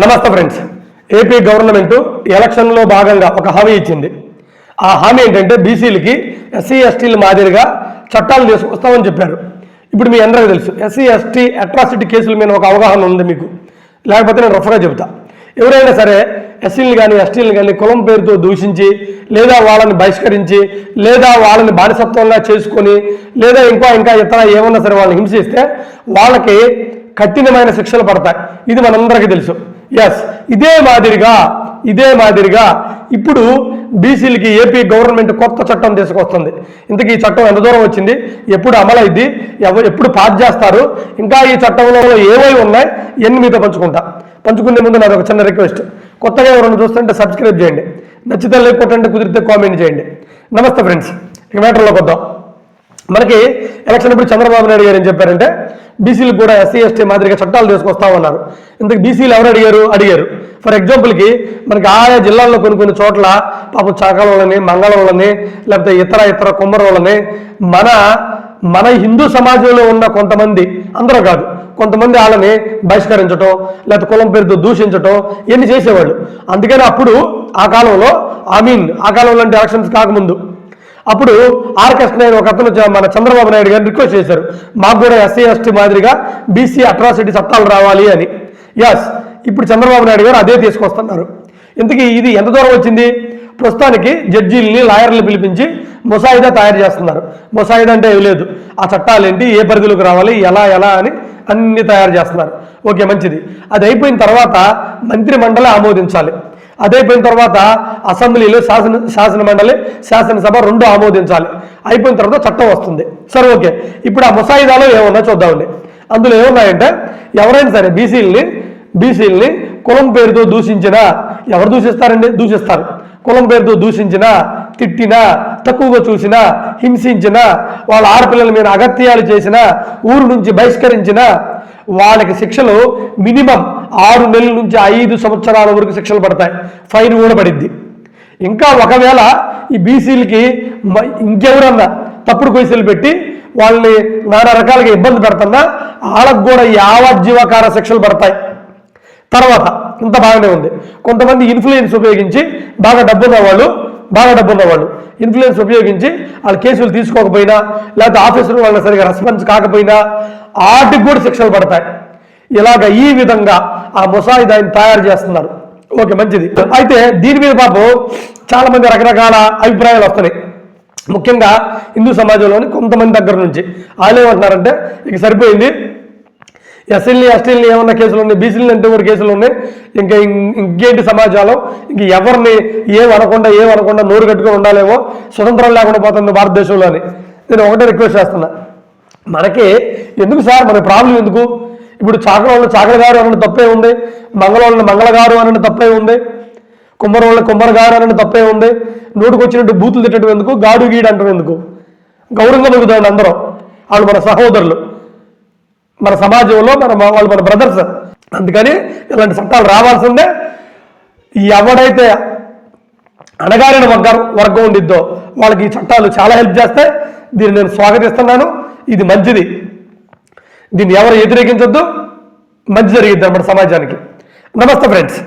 నమస్తే friends AP government ఎలక్షన్లో భాగంగా ఒక హామీ ఇచ్చింది. ఆ హామీ ఏంటంటే బీసీలకి ఎస్సీ ఎస్టీల మాదిరిగా చట్టాలు తీసుకొస్తామని చెప్పారు. ఇప్పుడు మీ అందరికీ తెలుసు ఎస్సీ ఎస్టీ అట్రాసిటీ కేసుల మీద ఒక అవగాహన ఉంది మీకు. లేకపోతే నేను రఫ్గా చెబుతా. ఎవరైనా సరే ఎస్సీలు కానీ ఎస్టీలు కానీ కులం పేరుతో దూషించి లేదా వాళ్ళని బహిష్కరించి లేదా వాళ్ళని బానిసత్వంగా చేసుకొని లేదా ఇంకా ఇంకా ఇతర ఏమన్నా సరే వాళ్ళని హింసిస్తే వాళ్ళకి కఠినమైన శిక్షలు పడతాయి. ఇది మనందరికీ తెలుసు. ఎస్ ఇదే మాదిరిగా ఇదే మాదిరిగా ఇప్పుడు బీసీలకి ఏపీ గవర్నమెంట్ కొత్త చట్టం తీసుకొస్తుంది. ఇంతకీ ఈ చట్టం ఎంత దూరం వచ్చింది? ఎప్పుడు అమలైద్ది? ఎవ- ఎప్పుడు పాస్ చేస్తారు? ఇంకా ఈ చట్టంలో ఏవై ఉన్నాయి? ఎన్ని మీతో పంచుకుంటా. పంచుకునే ముందు నాది ఒక చిన్న రిక్వెస్ట్. కొత్తగా ఎవరైనా చూస్తుంటే సబ్స్క్రైబ్ చేయండి. నచ్చితే లేకుంటే కుదిరితే కామెంట్ చేయండి. నమస్తే ఫ్రెండ్స్ ఇక మ్యాటర్లోకి వద్దాం. మనకి ఎలక్షన్ ఇప్పుడు చంద్రబాబు నాయుడు గారు ఏం చెప్పారంటే బీసీలు కూడా ఎస్సీ ఎస్టీ మాదిరిగా చట్టాలు తీసుకొస్తామన్నారు ఇంతకు బీసీలు ఎవరు అడిగారు? అడిగారు. ఫర్ ఎగ్జాంపుల్కి మనకి ఆయా జిల్లాల్లో కొన్ని కొన్ని చోట్ల పాపం చాకల వాళ్ళని లేకపోతే ఇతర ఇతర కుమ్మర మన మన హిందూ సమాజంలో ఉన్న కొంతమంది అందరూ కాదు కొంతమంది వాళ్ళని బహిష్కరించటం లేకపోతే కులం పేరుతో దూషించటం ఇవన్నీ చేసేవాళ్ళు. అందుకని అప్పుడు ఆ కాలంలో ఐ మీన్ ఆ కాలంలో అంటే ఎలక్షన్స్ కాకముందు అప్పుడు ఆర్కెస్ నాయుడు ఒక అతను చ- మన చంద్రబాబు నాయుడు గారిని రిక్వెస్ట్ చేశారు. మాకు కూడా ఎస్సీ ఎస్టీ మాదిరిగా బీసీ అట్రాసిటీ చట్టాలు రావాలి అని. ఎస్ ఇప్పుడు చంద్రబాబు నాయుడు గారు అదే తీసుకొస్తున్నారు. ఇంతకీ ఇది ఎంత దూరం వచ్చింది? ప్రస్తుతానికి జడ్జీలని లాయర్లు పిలిపించి ముసాయిదా తయారు చేస్తున్నారు. ముసాయిదా అంటే ఏమి లేదు. ఆ చట్టాలు ఏంటి? ఏ పరిధిలోకి రావాలి? ఎలా ఎలా అని అన్ని తయారు చేస్తున్నారు. ఓకే మంచిది. అది అయిపోయిన తర్వాత మంత్రి మండలి ఆమోదించాలి. అదైపోయిన తర్వాత అసెంబ్లీలో శాసన శాసన మండలి శాసనసభ రెండు ఆమోదించాలి. అయిపోయిన తర్వాత చట్టం వస్తుంది. సరే ఓకే. ఇప్పుడు ఆ ముసాయిదాలో ఏమన్నా చూద్దామండి. అందులో ఏమున్నాయంటే ఎవరైనా సరే బీసీలని బీసీల్ని కులం పేరుతో దూషించినా ఎవరు దూషిస్తారండి? దూషిస్తారు. కులం పేరుతో దూషించినా తిట్టినా తక్కువగా చూసినా హింసించినా వాళ్ళ ఆడపిల్లల మీద అగత్యాలు చేసినా ఊరు నుంచి బహిష్కరించినా వాళ్ళకి శిక్షలు మినిమం ఆరు నెలల నుంచి ఐదు సంవత్సరాల వరకు శిక్షలు పడతాయి. ఫైన్ కూడా పడిద్ది. ఇంకా ఒకవేళ ఈ బీసీలకి ఇంకెవరన్నా తప్పుడు కేసులు పెట్టి వాళ్ళని నానా రకాలుగా ఇబ్బంది పెడుతున్నా వాళ్ళకు కూడా యావజ్జీవకార శిక్షలు పడతాయి. తర్వాత ఇంత బాగానే ఉంది. కొంతమంది ఇన్ఫ్లుయెన్స్ ఉపయోగించి బాగా డబ్బున్న వాళ్ళు బాగా డబ్బున్న వాళ్ళు ఇన్ఫ్లుయెన్స్ ఉపయోగించి వాళ్ళ కేసులు తీసుకోకపోయినా లేకపోతే ఆఫీసులు వాళ్ళని సరిగా రెస్పాన్స్ కాకపోయినా వాటికి కూడా శిక్షలు పడతాయి. ఇలాగ ఈ విధంగా ఆ ముసాయిదాన్ని తయారు చేస్తున్నారు. ఓకే మంచిది. అయితే దీని మీద పాపం చాలా మంది రకరకాల అభిప్రాయాలు వస్తున్నాయి. ముఖ్యంగా హిందూ సమాజంలోని కొంతమంది దగ్గర నుంచి. వాళ్ళు ఏమంటున్నారంటే ఇక సరిపోయింది ఎస్ఎల్ని ఎస్టీల్ని ఏమన్నా కేసులు ఉన్నాయి? బీసీలు అంటే కూడా కేసులు ఉన్నాయి. ఇంకా ఇంకేంటి సమాజాలం? ఇంక ఎవరిని ఏం అనకుండా ఏం అనకుండా నోరు కట్టుకొని ఉండాలేమో స్వతంత్రం లేకుండా పోతుంది భారతదేశంలో అని. నేను ఒకటే రిక్వెస్ట్ చేస్తున్నా. మనకి ఎందుకు సార్? మన ప్రాబ్లం ఎందుకు? ఇప్పుడు చాకల చాకరగారు గారు అన్న తప్పే ఉంది. మంగళ మంగళగారు మంగళ అన్న తప్పే ఉంది. కుమ్మర కుమ్మరగారు కుమ్మర అన్న తప్పే ఉంది. నోటుకొచ్చినట్టు బూతులు తిట్టడం ఎందుకు? గాడు గీడు అంటారు ఎందుకు? గౌరవంగా మరుగుతాండి అందరం. వాళ్ళు మన సహోదరులు. మన సమాజంలో మన వాళ్ళు మన బ్రదర్స్. అందుకని ఇలాంటి చట్టాలు రావాల్సిందే. ఎవడైతే అణగారిన వర్గం వర్గం ఉండిద్దో వాళ్ళకి ఈ చట్టాలు చాలా హెల్ప్ చేస్తాయి. దీన్ని నేను స్వాగతిస్తున్నాను. ఇది మంచిది. దీన్ని ఎవరు వ్యతిరేకించొద్దు. మంచి జరిగిద్ది మన సమాజానికి. నమస్తే ఫ్రెండ్స్.